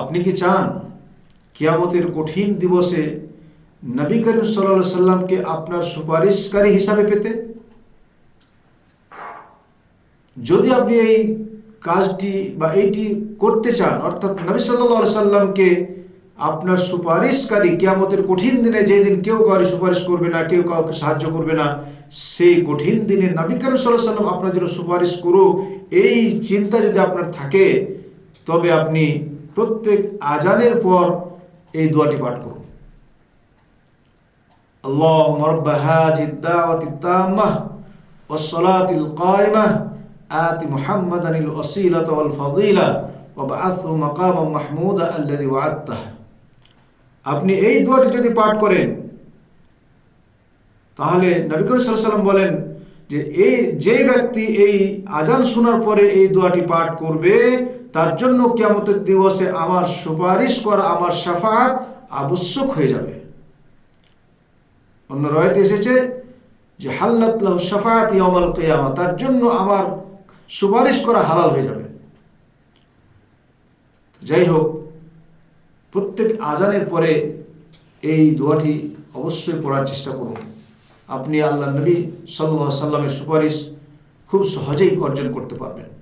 আপনি কি চান কিয়ামতের কঠিন দিবসে নবী করিম সাল্লা সাল্লামকে আপনার সুপারিশকারী হিসাবে পেতে? যদি আপনি এই কাজটি বা এইটি করতে চান, অর্থাৎ নবী সাল্লা সাল্লামকে আপনার সুপারিশকারী কিয়ামতের কঠিন দিনে যেই দিন কেউ কারও সুপারিশ করবে না, কেউ কাউকে সাহায্য করবে না, সেই কঠিন দিনে নবী করিম সাল্লাহ সাল্লাম আপনার জন্য সুপারিশ করুক, এই চিন্তা যদি আপনার থাকে, তবে আপনি প্রত্যেক আজানের পর এই দোয়াটি পাঠ করুন اللهم رب هذه الدعوة التامة والصلاة القائمة آت محمدا الوسيلة والفضيلة وابعثه مقاما محمودا الذي وعدته আপনি এই দোয়াটি যদি পাঠ করেন তাহলে নবী করিম সাল্লাল্লাহু আলাইহি সাল্লাম বলেন যে এই যে ব্যক্তি এই আজান শোনার পরে এই দোয়াটি পাঠ করবে তার জন্য কিয়ামতের দিবসে আমার সুপারিশ করা, আমার শাফাত আবশ্যক হয়ে যাবে। অন্য রয়েতে এসেছে যে, হাল্লাত লাহু শাফাত ইয়াউমাল কিয়ামা, তার জন্য আমার সুপারিশ করা হালাল হয়ে যাবে। যাই হোক, প্রত্যেক আজানের পরে এই দোয়াটি অবশ্যই পড়ার চেষ্টা করুন। আপনি আল্লাহ নবী সাল্লাহ সাল্লামের সুপারিশ খুব সহজেই অর্জন করতে পারবেন।